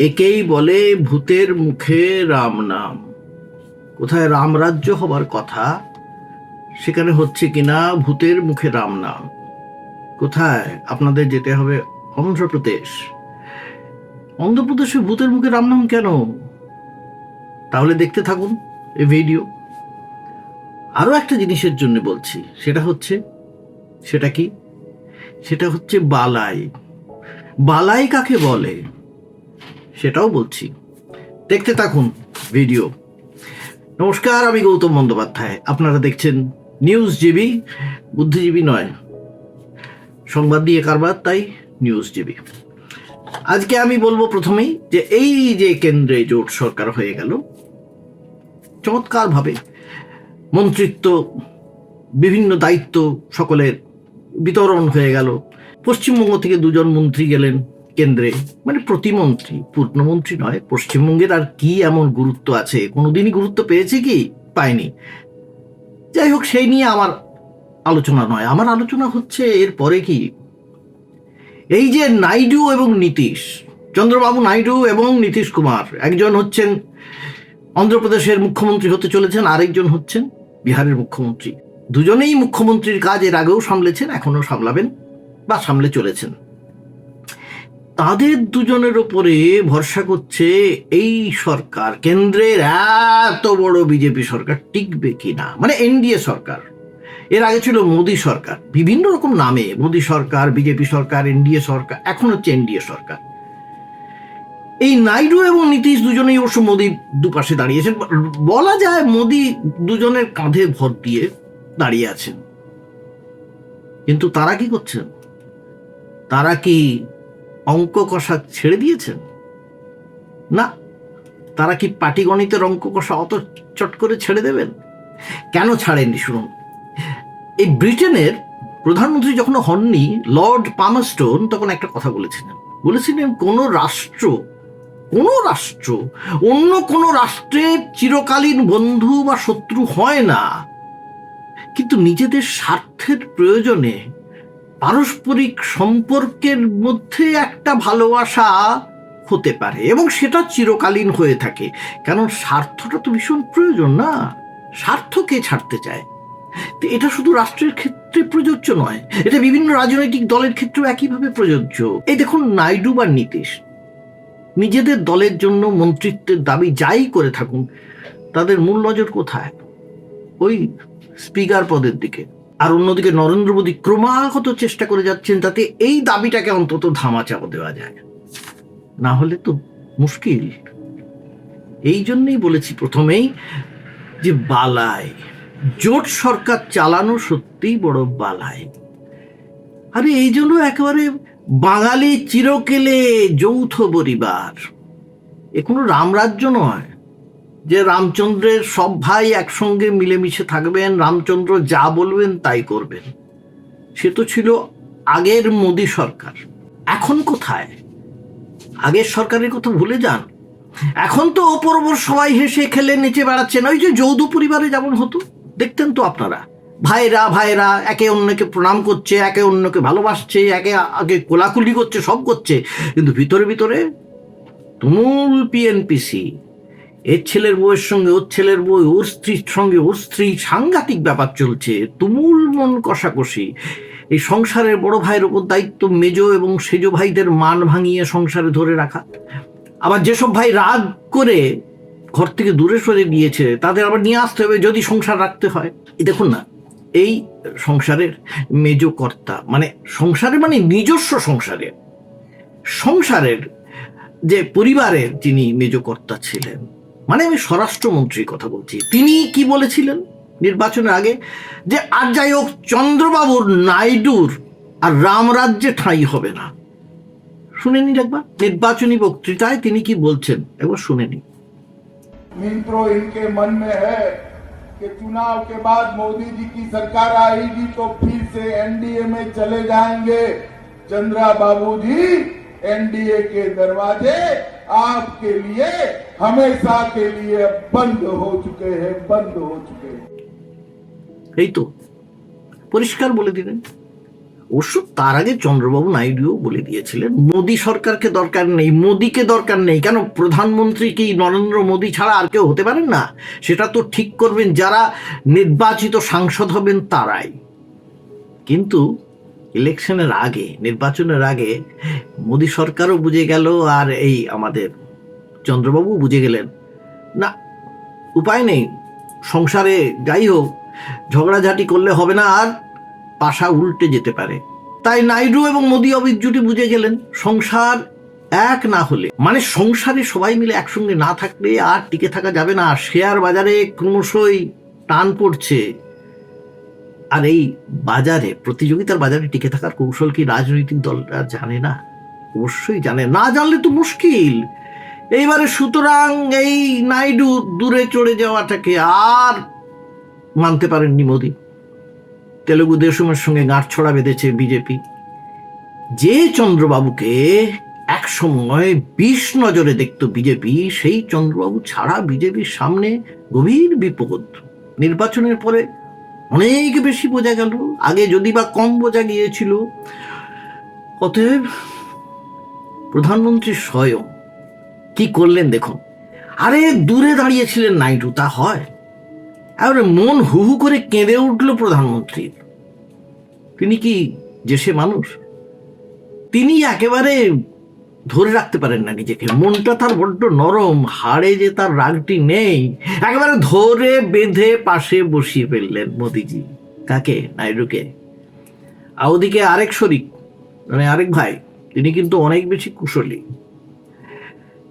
একেই বলে ভূতের মুখে রাম নাম। কোথায় রামরাজ্য হবার কথা, সেখানে হচ্ছে কিনা ভূতের মুখে রাম নাম। কোথায় আপনাদের যেতে হবে অন্ধ্রপ্রদেশ। অন্ধ্রপ্রদেশে ভূতের মুখে রাম নাম কেন? তাহলে দেখতে থাকুন এই ভিডিও। আরও একটা জিনিসের জন্য বলছি, সেটা হচ্ছে, সেটা কি? সেটা হচ্ছে বালাই। বালাই কাকে বলে? সেটাও বলছি। দেখতে থাকুন ভিডিও। নমস্কার, আমি গৌতম বন্দ্যোপাধ্যায়। আপনারা দেখছেন নিউজ জিবি বুদ্ধিজীবী নয়। সংবাদ দিয়ে কারবার, তাই নিউজ জিবি আজকে আমি বলব প্রথমেই যে এই যে কেন্দ্রে জোট সরকার হয়ে গেল, চমৎকারভাবে মন্ত্রিত্ব, বিভিন্ন দায়িত্ব সকলের বিতরণ হয়ে গেল। পশ্চিমবঙ্গ থেকে দুজন মন্ত্রী গেলেন। কেন্দ্রে মানে প্রতিমন্ত্রী, পূর্ণমন্ত্রী নয়, পশ্চিমবঙ্গের আর কি এমন গুরুত্ব আছে? কোনোদিনই গুরুত্ব পেয়েছে কি? পায়নি যাই হোক, সেই নিয়ে আমার আলোচনা নয়। আমার আলোচনা হচ্ছে এর পরে কি? এই যে নাইডু এবং নীতিশ, চন্দ্রবাবু নাইডু এবং নীতিশ কুমার, একজন হচ্ছেন অন্ধ্রপ্রদেশের মুখ্যমন্ত্রী হতে চলেছেন, আরেকজন হচ্ছেন বিহারের মুখ্যমন্ত্রী। দুজনেই মুখ্যমন্ত্রীর কাজ এর আগেও সামলেছেন এখনও সামলাবেন বা সামলে চলেছেন। তাদের দুজনের ওপরে ভরসা করছে এই সরকার। কেন্দ্রের এত বড় বিজেপি সরকার টিকবে কিনা? মানে এনডিএ সরকার। এর আগে ছিল মোদী সরকার। বিভিন্ন রকম নামে মোদী সরকার, বিজেপি সরকার, এনডিএ সরকার, এখন হচ্ছে এনডিএ সরকার। এই নাইডু এবং নীতিশ দুজনেই অবশ্য মোদির দুপাশে দাঁড়িয়েছেন। বলা যায় মোদি দুজনের কাঁধে ভর দিয়ে দাঁড়িয়ে আছেন। কিন্তু তারা কি করছেন? তারা কি অঙ্ক কষা ছেড়ে দিয়েছেন? না, তারা কি পাটিগণিতের অঙ্ক কষা অত চট করে ছেড়ে দেবেন? কেন ছাড়েননি শুনুন। এই ব্রিটেনের প্রধানমন্ত্রী যখন হননি, লর্ড পামাস্টোন তখন একটা কথা বলেছিলেন। বলেছিলেন, কোন রাষ্ট্র কোন রাষ্ট্র, অন্য কোন রাষ্ট্রের চিরকালীন বন্ধু বা শত্রু হয় না। কিন্তু নিজেদের স্বার্থের প্রয়োজনে পারস্পরিক সম্পর্কের মধ্যে একটা ভালোবাসা হতে পারে এবং সেটা চিরকালীন হয়ে থাকে। কারণ স্বার্থটা তো ভীষণ প্রয়োজন না? স্বার্থ কে ছাড়তে চায়? তো এটা শুধু রাষ্ট্রের ক্ষেত্রে প্রযোজ্য নয়, এটা বিভিন্ন রাজনৈতিক দলের ক্ষেত্রেও একইভাবে প্রযোজ্য। এই দেখুন নাইডু বা নীতিশ। নিজেদের দলের জন্য মন্ত্রিত্বের দাবি যাই করে থাকুন, তাদের মূল নজর কোথায়? ওই স্পিকার পদের দিকে। আর অন্যদিকে নরেন্দ্র মোদী ক্রমাগত চেষ্টা করে যাচ্ছেন যাতে এই দাবিটাকে অন্তত ধামা চাপা দেওয়া যায়। না হলে তো মুশকিল। এই জন্যই বলেছি প্রথমেই যে বালাই, জোট সরকার চালানো সত্যিই বড় বালাই। আরে এই জন্য একেবারে বাঙালি চিরকেলে যৌথ পরিবার। এ কোনো রামরাজ্য নয়। যে রামচন্দ্রের সব ভাই একসঙ্গে মিলেমিশে থাকবেন, রামচন্দ্র যা বলবেন তাই করবেন। সে তো ছিল আগের মোদী সরকার। এখন কোথায়? আগের সরকারের কথা ভুলে যান। এখন তো ওপর ওপর সবাই হেসে খেলে নেচে বেড়াচ্ছেন। ওই যে যৌথ পরিবারে যেমন হতো, দেখতেন তো আপনারা। ভাইরা ভাইরা, একে অন্যকে প্রণাম করছে, একে অন্যকে ভালোবাসছে, একে আগে কোলাকুলি করছে, সব করছে। কিন্তু ভিতরে ভিতরে তুমুল পিএনপিসি এর ছেলের বউয়ের সঙ্গে ওর ছেলের বউ, ওর স্ত্রীর সঙ্গে, ওর স্ত্রী, সাংঘাতিক ব্যাপার চলছে, তুমুল মন কষাকষি। এই সংসারের বড় ভাইয়ের ওপর দায়িত্ব মেজ এবং সেজ ভাইদের মান ভাঙিয়ে সংসারে ধরে রাখা। আবার যেসব ভাই রাগ করে ঘর থেকে দূরে সরে গিয়েছে, তাদের আবার নিয়ে আসতে হবে যদি সংসার রাখতে হয়। দেখুন না, এই সংসারের মেজ কর্তা মানে সংসারে মানে নিজস্ব সংসারে। সংসারের যে পরিবারের যিনি মেজ কর্তা ছিলেন মানে আমি স্বরাষ্ট্রমন্ত্রীর কথা বলছি তিনি কি বলেছিলেন নির্বাচনের আগে যে আর যাই হোক চন্দ্রবাবুর নাইডুর আর রামরাজ্যে ঠাঁই হবে না শুনে নিন একবার নির্বাচনী বক্তৃতায় তিনি কি বলছেন একবার শুনে নিন मित्रों इनके मन में है कि चुनाव के बाद मोदी जी की सरकार आएगी तो फिर से एनडीए में चले जाएंगे चंद्रा बाबू जी एनडीए के दरवाजे आपके लिए हमेशा के लिए बंद हो चुके हैं बंद हो चुके हैं এই তো পরিষ্কার বলে দিলেন অবশ্য তার আগে চন্দ্রবাবু নাইডুও বলে দিয়েছিলেন মোদী সরকারকে দরকার নেই মোদীকে দরকার নেই কেন প্রধানমন্ত্রী কি নরেন্দ্র মোদী ছাড়া আর কেউ হতে পারেন না সেটা তো ঠিক করবেন যারা নির্বাচিত সাংসদ হবেন তারাই কিন্তু ইলেকশনের আগে নির্বাচনের আগে মোদী সরকারও বুঝে গেল আর এই আমাদের চন্দ্রবাবু বুঝে গেলেন, না, উপায় নেই, সংসারে যাই হোক, ঝগড়াঝাটি করলে হবে না আর পাশা উল্টে যেতে পারে। তাই নাইডু এবং মোদী অবিজুটি বুঝে গেলেন, সংসার এক না হলে মানে সংসারে সবাই মিলে একসঙ্গে না থাকলে আর টিকে থাকা যাবে না, শেয়ার বাজারে ক্রমশই টান পড়ছে। আর এই বাজারে, প্রতিযোগিতার বাজারে টিকে থাকার কৌশল কি রাজনৈতিক দলরা জানে না? অবশ্যই জানে। না জানলে তো মুশকিল। এইবারে সুতরাং এই নাইডু দূরে চড়ে যাওয়াটাকে আর মানতে পারেননি মোদি। তেলেগু দেশমের সঙ্গে গাঁট ছড়া বেঁধেছে বিজেপি। যে চন্দ্রবাবুকে এক সময় বিষ নজরে দেখত বিজেপি, সেই চন্দ্রবাবু ছাড়া বিজেপির সামনে গভীর বিপদ। নির্বাচনের পরে অনেক বেশি বোঝা গেল, আগে যদি বা কম বোঝা গিয়েছিল। অতএব প্রধানমন্ত্রী স্বয়ং কি করলেন দেখুন। আরে, দূরে দাঁড়িয়েছিলেন নাইডু, তা হয়। এবারে মন হু হু করে কেঁদে উঠল প্রধানমন্ত্রীর তিনি কি যে সে মানুষ? তিনি একেবারে ধরে রাখতে পারেন না নিজেকে। মনটা তার বড্ড নরম, হাড়ে যে তার রাগটি নেই, একেবারে ধরে বেঁধে পাশে বসিয়ে ফেললেন মোদিজি। কাকে? নাইডুকে? আর ওদিকে আরেক শরিক মানে আরেক ভাই, তিনি কিন্তু অনেক বেশি কুশলী।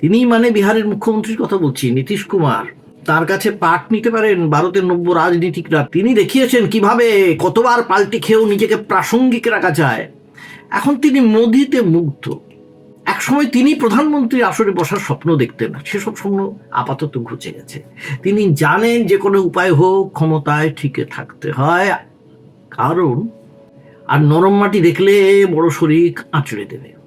তিনি মানে বিহারের মুখ্যমন্ত্রীর কথা বলছি, নীতিশ কুমার। তার কাছে পাঠ নিতে পারেন, ভারতের নব্য রাজনীতিকরা। তিনি দেখিয়েছেন কীভাবে কতবার পাল্টে খেয়েও নিজেকে প্রাসঙ্গিক রাখা যায়। এখন তিনি মোদিতে মুগ্ধ। একসময় তিনি প্রধানমন্ত্রীর আসরে বসার স্বপ্ন দেখতেন, সেসব স্বপ্ন আপাতত ঘুচে গেছে। তিনি জানেন যে কোনো উপায় হোক, ক্ষমতায় ঠিকে থাকতে হয়। কারণ, আর নরম মাটি দেখলে বড় শরিক আঁচড়ে দেবে।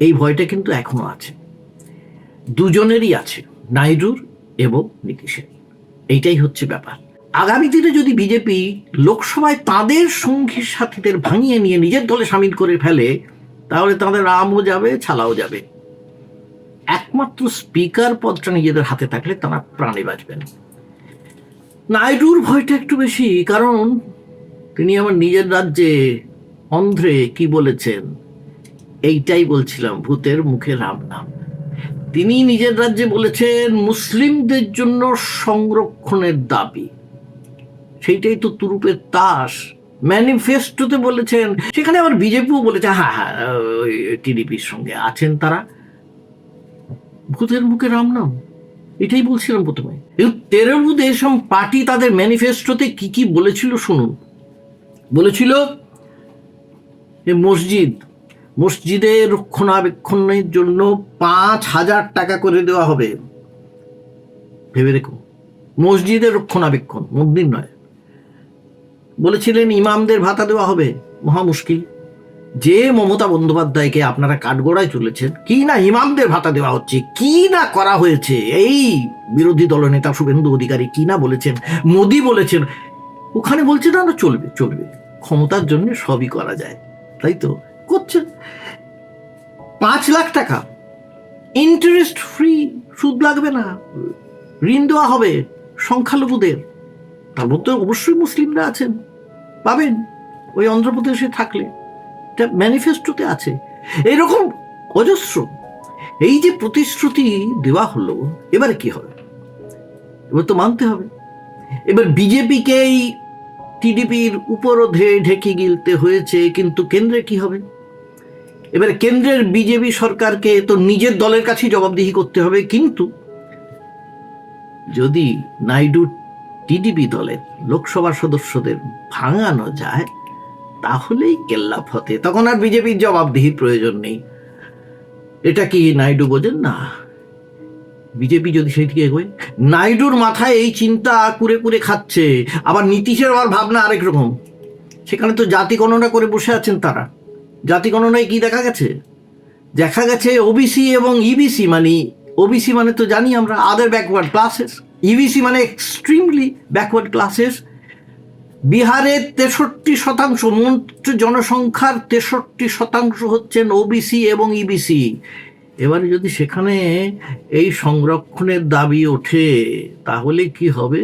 এই ভয়টা কিন্তু এখনও আছে। দুজনেরই আছে, নাইডুর এবং নীতিশের। এইটাই হচ্ছে ব্যাপার। আগামী দিনে যদি বিজেপি লোকসভায় তাদের সঙ্গী সাথীদের ভাঙিয়ে নিয়ে নিজের দলে সামিল করে ফেলে, তাহলে তাদের আমও যাবে, ছালাও যাবে। একমাত্র স্পিকার পদটা নিজেদের হাতে থাকলে তারা প্রাণে বাঁচবেন নাইডুর ভয়টা একটু বেশি, কারণ তিনি আমার নিজের রাজ্যে অন্ধ্রে কি বলেছেন? এইটাই বলছিলাম, ভূতের মুখে রাম নাম। তিনি নিজের রাজ্যে বলেছেন, মুসলিমদের জন্য সংরক্ষণের দাবি। সেইটাই তো তুরুপের তাস। ম্যানিফেস্টোতে বলেছেন, সেখানে আবার বিজেপিও বলেছে হ্যাঁ হ্যাঁ টিডিপির সঙ্গে আছেন তারা। ভূতের মুখে রাম নাম। এটাই বলছিলাম প্রথমে। তেলেগু দেশম পার্টি তাদের ম্যানিফেস্টোতে কি কি বলেছিল শুনুন। বলেছিল যে মসজিদ রক্ষণাবেক্ষণের জন্য পাঁচ হাজার টাকা করে দেওয়া হবে। ভেবে দেখো। মসজিদের রক্ষণাবেক্ষণ, মন্দির নয়। বলেছিলেন, ইমামদের ভাতা দেওয়া হবে। মহা মুশকিল। যে মমতা বন্দ্যোপাধ্যায়কে আপনারা কাঠগোড়ায় চলেছেন কি না ইমামদের ভাতা দেওয়া হচ্ছে, কি না করা হয়েছে? এই বিরোধী দলনেতা শুভেন্দু অধিকারী কি না বলেছেন, মোদি বলেছেন, ওখানে বলছে না, চলবে চলবে। ক্ষমতার জন্য সবই করা যায়, তাই তো? করছেন পাঁচ লাখ টাকা। ইন্টারেস্ট ফ্রি সুদ লাগবে না। ঋণ দেওয়া হবে সংখ্যালঘুদের। তার মধ্যে অবশ্যই মুসলিমরা আছেন। পাবেন। ওই অন্ধ্রপ্রদেশে থাকলে। ম্যানিফেস্টোতে আছে। এরকম অজস্র। এই যে প্রতিশ্রুতি দেওয়া হলো, এবারে কি হবে? এবার তো মানতে হবে। এবার বিজেপিকেই টিডিপির উপরোধে ঢেকে গিলতে হয়েছে, কিন্তু কেন্দ্রে কি হবে? এবারে কেন্দ্রের বিজেপি সরকারকে তো নিজের দলের কাছেই জবাবদিহি করতে হবে, কিন্তু যদি নাইডু টিডিপি দলের লোকসভা সদস্যদের ভাঙানো যায়, তাহলেই কেল্লা ফতে তখন আর বিজেপির জবাবদিহির প্রয়োজন নেই। এটা কি নাইডু বোঝেন? না। বিজেপি যদি সেই দিকে এগোয়, নাইডুর মাথায় এই চিন্তা কুরে কুরে খাচ্ছে। আবার নীতিশের আবার ভাবনা আরেক রকম। সেখানে তো জাতি গণনা করে বসে আছেন তারা। জাতি গণনায় কি দেখা গেছে? দেখা গেছে ওবিসি এবং ইবিসি মানে ওবিসি মানে তো জানি আমরা আদার ব্যাকওয়ার্ড ক্লাসেস ইবিসি মানে এক্সট্রিমলি ব্যাকওয়ার্ড ক্লাসেস বিহারে তেষট্টি শতাংশ, মোট জনসংখ্যার তেষট্টি শতাংশ হচ্ছেন ওবিসি এবং ইবিসি এবারে যদি সেখানে এই সংরক্ষণের দাবি ওঠে, তাহলে কি হবে?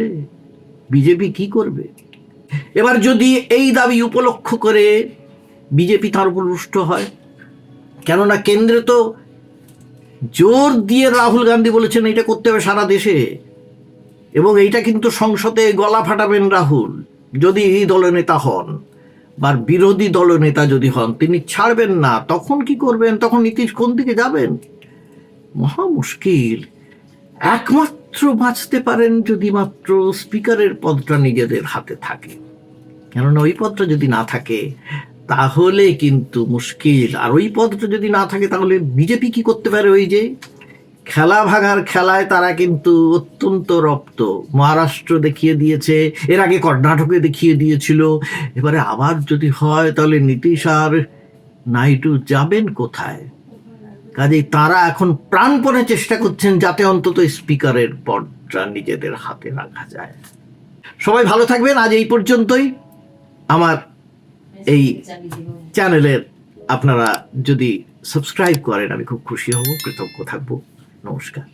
বিজেপি কি করবে? এবার যদি এই দাবি উপলক্ষ করে বিজেপি তার উপর রুষ্ট হয়। কেননা কেন্দ্রে তো জোর দিয়ে রাহুল গান্ধী বলেছেন এটা করতে হবে সারা দেশে। এবং এইটা কিন্তু সংসদে গলা ফাটাবেন রাহুল, যদি এই দলনেতা হন বা বিরোধী দলনেতা যদি হন, তিনি ছাড়বেন না, তখন কি করবেন? তখন নীতিশ কোন দিকে যাবেন? মহা মুশকিল। একমাত্র বাঁচতে পারেন যদি মাত্র স্পিকারের পদটা নিজেদের হাতে থাকে। কেননা ওই পদটা যদি না থাকে তাহলে কিন্তু মুশকিল। আর ওই পদটা যদি না থাকে, তাহলে বিজেপি কি করতে পারে ওই যে? খেলা ভাগার খেলায় তারা কিন্তু অত্যন্ত রপ্ত। মহারাষ্ট্র দেখিয়ে দিয়েছে, এর আগে কর্ণাটকে দেখিয়ে দিয়েছিল। এবারে আবার যদি হয়, তাহলে নীতিশ আর নাইডু যাবেন কোথায়? কাজেই তারা এখন প্রাণপণে চেষ্টা করছেন যাতে অন্তত স্পিকারের পদটা নিজেদের হাতে রাখা যায়। সবাই ভালো থাকবেন। আজ এই পর্যন্তই। আমার এই চ্যানেলের আপনারা যদি সাবস্ক্রাইব করেন আমি খুব খুশি হব কৃতজ্ঞ থাকব। নমস্কার।